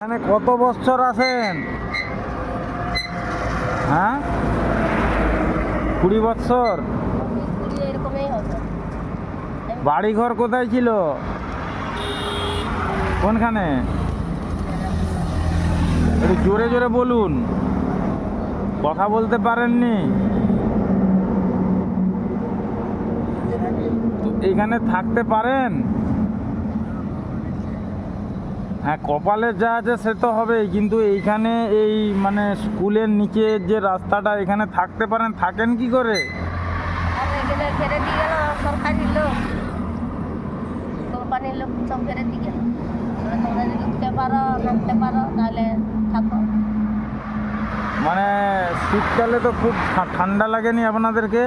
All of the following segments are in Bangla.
এখানে কত বছর আছেন? হ্যাঁ? কুড়ি বছর? কুড়ি বাড়ি ঘর কোথায় ছিল? কোনখানে? একটু জোরে জোরে বলুন। কথা বলতে পারেননি? এখানে থাকতে পারেন? হ্যাঁ কপালে যা আছে সে তো হবেই কিন্তু এইখানে এই মানে স্কুলের নিচে যে রাস্তাটা এখানে থাকতে পারেন থাকেন কি করে? আর এখানে ফেরে দিয়ে গেল সরকারি লোক। কোম্পানির লোক সব ফেরে দিয়ে গেল। তোমরা যদি উঠতে পারো নামতে পারো তাহলে থাকো। মানে শীতকালে তো খুব ঠান্ডা লাগেনি আপনাদেরকে?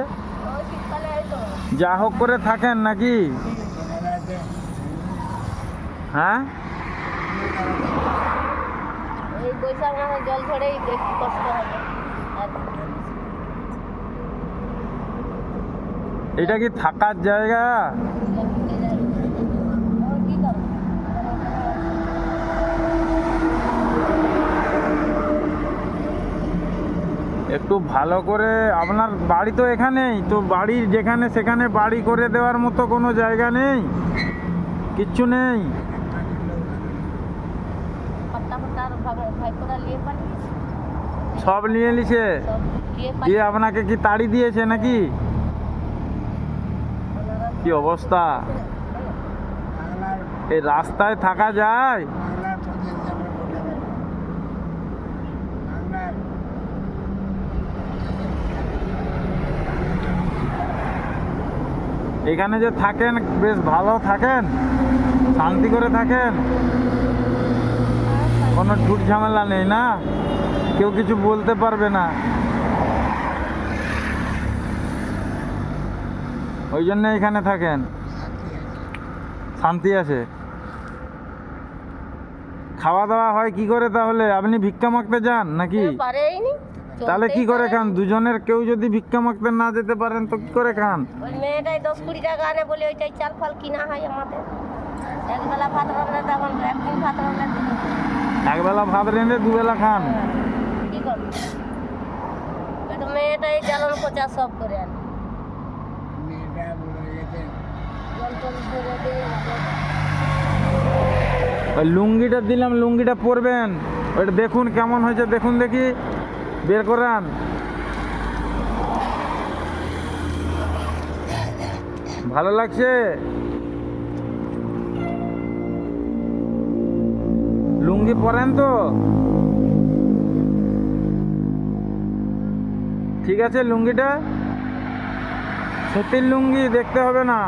যা হোক করে থাকেন নাকি? হ্যাঁ? এই বৈশাখ মাসে জল কষ্ট হবে। এটা কি থাকার জায়গা? একটু ভালো করে, আপনার বাড়ি তো এখানেই, তো বাড়ির যেখানে সেখানে বাড়ি করে দেওয়ার মতো কোনো জায়গা নেই? কিচ্ছু নেই? সব নিয়ে নিছে? দিয়ে আপনাকে কি তাড়ি দিয়েছে নাকি? কি অবস্থা? এই রাস্তায় থাকা যায়? এখানে যে থাকেন বেশ ভালো থাকেন শান্তি করে থাকেন। কোনো ঝুট ঝামেলা নেই না? কেউ কিছু বলতে পারবে না। ওই জন্য এখানে থাকেন। শান্তি আছে। খাওয়া দাওয়া হয় কি করে তাহলে? আপনি ভিক্ষা মাগতে যান নাকি? তাহলে কি করে খান? দুজনের কেউ যদি ভিক্ষা মাগতে না যেতে পারেন তো কি করে খান? ওই মেয়েটাই দশ কুড়ি টাকা আনে বলে ওইটাই চাল ফাল কিনা হয় আমাদের। একবেলা ভাত রান্না তখন একদিন ভাত রান্না একবেলা ভাত রেঁধে দুবেলা খান। কি করব? একটু মেয়েটাই জ্বালন খোঁচা সব করে আনে। জল টল ভরে দিয়ে ওই লুঙ্গিটা দিলাম লুঙ্গিটা পরবেন। ওইটা দেখুন কেমন হয়েছে দেখুন দেখি। বের করান। ভালো লাগছে? লুঙ্গি পরেন তো। ঠিক আছে লুঙ্গিটা? সুতির লুঙ্গি দেখতে হবে না।